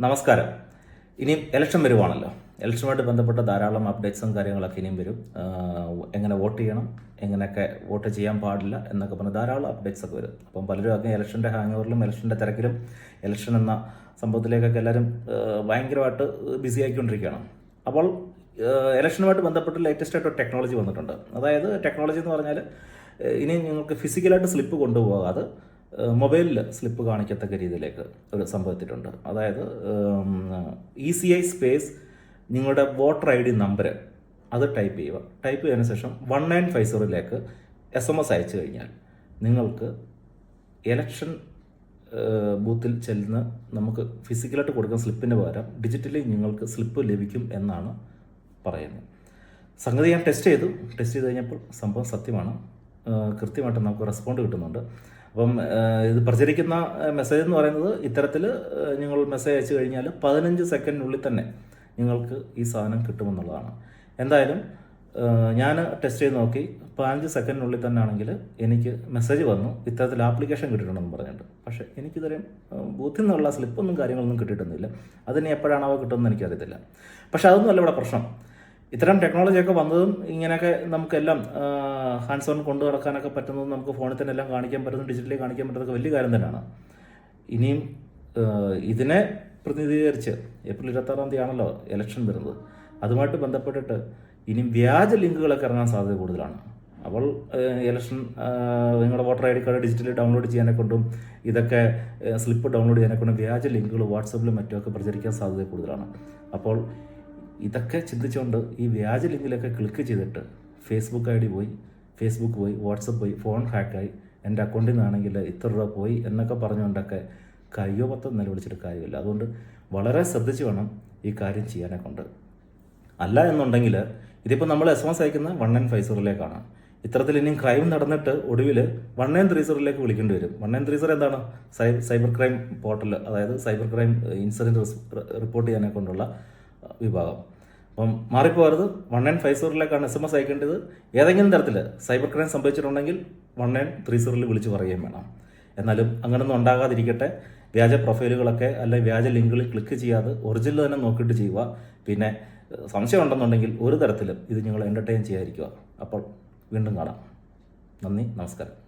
നമസ്കാരം. ഇനിയും ഇലക്ഷൻ വരുവാണല്ലോ. ഇലക്ഷനുമായിട്ട് ബന്ധപ്പെട്ട ധാരാളം അപ്ഡേറ്റ്സും കാര്യങ്ങളൊക്കെ ഇനിയും വരും. എങ്ങനെ വോട്ട് ചെയ്യണം എങ്ങനെയൊക്കെ വോട്ട് ചെയ്യാൻ പാടില്ല എന്നൊക്കെ പറഞ്ഞ് ധാരാളം അപ്ഡേറ്റ്സ് ഒക്കെ വരും. അപ്പം പലരും അങ്ങ് ഇലക്ഷന്റെ ഹാങ് ഓവറിലും ഇലക്ഷന്റെ തിരക്കിലും ഇലക്ഷൻ എന്ന സംഭവത്തിലേക്കൊക്കെ എല്ലാവരും ഭയങ്കരമായിട്ട് ബിസി ആയിക്കൊണ്ടിരിക്കുകയാണ്. അപ്പോൾ ഇലക്ഷനുമായിട്ട് ബന്ധപ്പെട്ട് ലേറ്റസ്റ്റ് ആയിട്ട് ടെക്നോളജി വന്നിട്ടുണ്ട്. അതായത് ടെക്നോളജി എന്ന് പറഞ്ഞാൽ ഇനി നിങ്ങൾക്ക് ഫിസിക്കലായിട്ട് സ്ലിപ്പ് കൊണ്ടുപോകാതെ മൊബൈലിൽ സ്ലിപ്പ് കാണിക്കത്തക്ക രീതിയിലേക്ക് ഒരു സംഭവത്തിട്ടുണ്ട്. അതായത് ഇ സി ഐ സ്പേസ് നിങ്ങളുടെ വോട്ടർ ഐ ഡി നമ്പർ അത് ടൈപ്പ് ചെയ്യുക. ടൈപ്പ് ചെയ്തതിന് ശേഷം വൺ നയൻ ഫൈവ് സീറോയിലേക്ക് എസ് എം എസ് അയച്ചു കഴിഞ്ഞാൽ നിങ്ങൾക്ക് ഇലക്ഷൻ ബൂത്തിൽ ചെല്ലുന്ന നമുക്ക് ഫിസിക്കലായിട്ട് കൊടുക്കുന്ന സ്ലിപ്പിന് പകരം ഡിജിറ്റലി നിങ്ങൾക്ക് സ്ലിപ്പ് ലഭിക്കും എന്നാണ് പറയുന്നത്. സംഗതി ഞാൻ ടെസ്റ്റ് ചെയ്തു. ടെസ്റ്റ് ചെയ്ത് കഴിഞ്ഞപ്പോൾ സംഭവം സത്യമാണ്. കൃത്യമായിട്ട് നമുക്ക് റെസ്പോണ്ട് കിട്ടുന്നുണ്ട്. അപ്പം ഇത് പ്രചരിക്കുന്ന മെസ്സേജ് എന്ന് പറയുന്നത് ഇത്തരത്തിൽ നിങ്ങൾ മെസ്സേജ് അയച്ചു കഴിഞ്ഞാൽ പതിനഞ്ച് സെക്കൻഡിനുള്ളിൽ തന്നെ നിങ്ങൾക്ക് ഈ സാധനം കിട്ടുമെന്നുള്ളതാണ്. എന്തായാലും ഞാൻ ടെസ്റ്റ് ചെയ്ത് നോക്കി. പതിനഞ്ച് സെക്കൻഡിനുള്ളിൽ തന്നെ ആണെങ്കിൽ എനിക്ക് മെസ്സേജ് വന്നു. ഇത്തരത്തിൽ ആപ്ലിക്കേഷൻ കിട്ടിയിട്ടുണ്ടെന്ന് പറഞ്ഞിട്ട് പക്ഷേ എനിക്കിതുവരെയും ബൂത്തിൽ നിന്നുള്ള സ്ലിപ്പൊന്നും കാര്യങ്ങളൊന്നും കിട്ടിയിട്ടൊന്നുമില്ല. അതിന് എപ്പോഴാണ് കിട്ടുമെന്ന് എനിക്കറിയത്തില്ല. പക്ഷേ അതൊന്നും അല്ല ഇവിടെ പ്രശ്നം. ഇത്തരം ടെക്നോളജി ഒക്കെ വന്നതും ഇങ്ങനെയൊക്കെ നമുക്കെല്ലാം ഹാൻഡ്സ് ഓൺ കൊണ്ടു നടക്കാനൊക്കെ പറ്റുന്നതും നമുക്ക് ഫോണിൽ തന്നെ എല്ലാം കാണിക്കാൻ പറ്റുന്നതും ഡിജിറ്റലി കാണിക്കാൻ പറ്റുന്നതൊക്കെ വലിയ കാര്യം തന്നെയാണ്. ഇനിയും ഇതിനെ പ്രതിനിധീകരിച്ച് ഏപ്രിൽ ഇരുപത്താറാം തീയതി ആണല്ലോ ഇലക്ഷൻ വരുന്നത്. അതുമായിട്ട് ബന്ധപ്പെട്ടിട്ട് ഇനിയും വ്യാജ ലിങ്കുകളൊക്കെ ഇറങ്ങാൻ സാധ്യത കൂടുതലാണ്. അപ്പോൾ ഇലക്ഷൻ നിങ്ങളുടെ voter I D card digitally download ചെയ്യാനെ കൊണ്ടും ഇതൊക്കെ സ്ലിപ്പ് ഡൗൺലോഡ് ചെയ്യാനെ കൊണ്ടും വ്യാജ ലിങ്കുകൾ വാട്സപ്പിലും മറ്റുമൊക്കെ പ്രചരിക്കാൻ സാധ്യത കൂടുതലാണ്. അപ്പോൾ ഇതൊക്കെ ചിന്തിച്ചുകൊണ്ട് ഈ വ്യാജ ലിങ്കിലൊക്കെ ക്ലിക്ക് ചെയ്തിട്ട് ഫേസ്ബുക്ക് ഐ ഡി പോയി ഫേസ്ബുക്ക് പോയി വാട്സപ്പ് പോയി ഫോൺ ഹാക്കായി എന്റെ അക്കൗണ്ടിൽ നിന്നാണെങ്കിൽ ഇത്ര രൂപ പോയി എന്നൊക്കെ പറഞ്ഞുകൊണ്ടൊക്കെ കയ്യോ പത്തം നിലവിളിച്ചിട്ട് കാര്യമില്ല. അതുകൊണ്ട് വളരെ ശ്രദ്ധിച്ച് വേണം ഈ കാര്യം ചെയ്യാനെ കൊണ്ട്. അല്ല എന്നുണ്ടെങ്കിൽ ഇതിപ്പോൾ നമ്മൾ എസ് എം എസ് അയക്കുന്ന വൺ നയൻ ഫൈവ് സീറോയിലേക്കാണ് ഇത്തരത്തിൽ ഇനിയും ക്രൈം നടന്നിട്ട് ഒടുവിൽ വൺ നയൻ ത്രീ സീറോയിലേക്ക് വിളിക്കേണ്ടി വരും. വൺ നയൻ ത്രീ സീറോ എന്താണ്? സൈബർ ക്രൈം പോർട്ടൽ അതായത് സൈബർ ക്രൈം ഇൻസിഡന്റ് റിപ്പോർട്ട് ചെയ്യാനെ കൊണ്ടുള്ള വിഭാഗം. അപ്പം മാറിപ്പോകരുത്. വൺ നയൻ ഫൈവ് സീറോയിലേക്കാണ് എസ് എം എസ് അയക്കേണ്ടത്. ഏതെങ്കിലും തരത്തിൽ സൈബർ ക്രൈം സംഭവിച്ചിട്ടുണ്ടെങ്കിൽ വൺ നയൻ ത്രീ സീറോയിൽ വിളിച്ച് പറയുകയും വേണം. എന്നാലും അങ്ങനൊന്നും ഉണ്ടാകാതിരിക്കട്ടെ. വ്യാജ പ്രൊഫൈലുകളൊക്കെ അല്ലെങ്കിൽ വ്യാജ ലിങ്കുകളിൽ ക്ലിക്ക് ചെയ്യാതെ ഒറിജിനൽ തന്നെ നോക്കിയിട്ട് ചെയ്യുക. പിന്നെ സംശയം ഉണ്ടെന്നുണ്ടെങ്കിൽ ഒരു തരത്തിലും ഇത് നിങ്ങൾ എന്റർടൈൻ ചെയ്യാതിരിക്കുക. അപ്പോൾ വീണ്ടും കാണാം. നന്ദി നമസ്കാരം.